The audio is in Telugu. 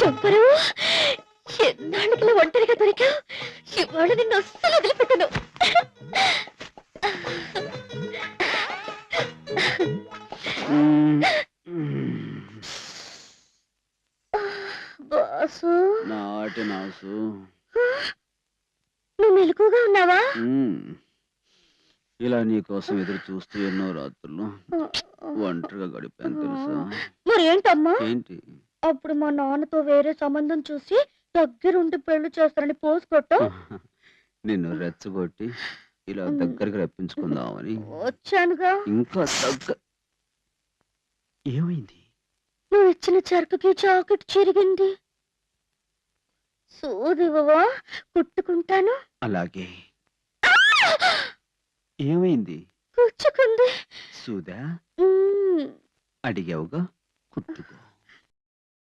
చంపరు ఎన్నాళ్ళకి ఒంటరిగా దొరికావు ఇవాళ నిన్ను అస్సలు వదిలిపెట్టను. బాసు. నాటి నాసు. మెలకుగా ఉన్నావా. ఇలా నీ కోసం ఎదురు చూస్తూ ఎన్నో రాత్రులు ఒంటరిగా గడిపాను తెలుసా? మరి ఏంటమ్మా ఏంటి? అప్పుడు మా నాన్నతో వేరే సంబంధం చూసి దగ్గరుండి పెళ్ళి చేస్తారని పోస్ కొట్టు. నిన్ను రెచ్చగొట్టి ఇలా. దగ్గరికి రప్పించుకుందామని. వచ్చానుగా. ఇంకా దగ్గర ఏమైంది? నువ్వు ఇచ్చిన చెరకుకి జాకెట్ చిరిగింది. సూదివా కుట్టుకుంటాను. అలాగే. ఏమైంది? కూర్చుకుంది మ్మ్. అడిగావుగా కుట్టుకో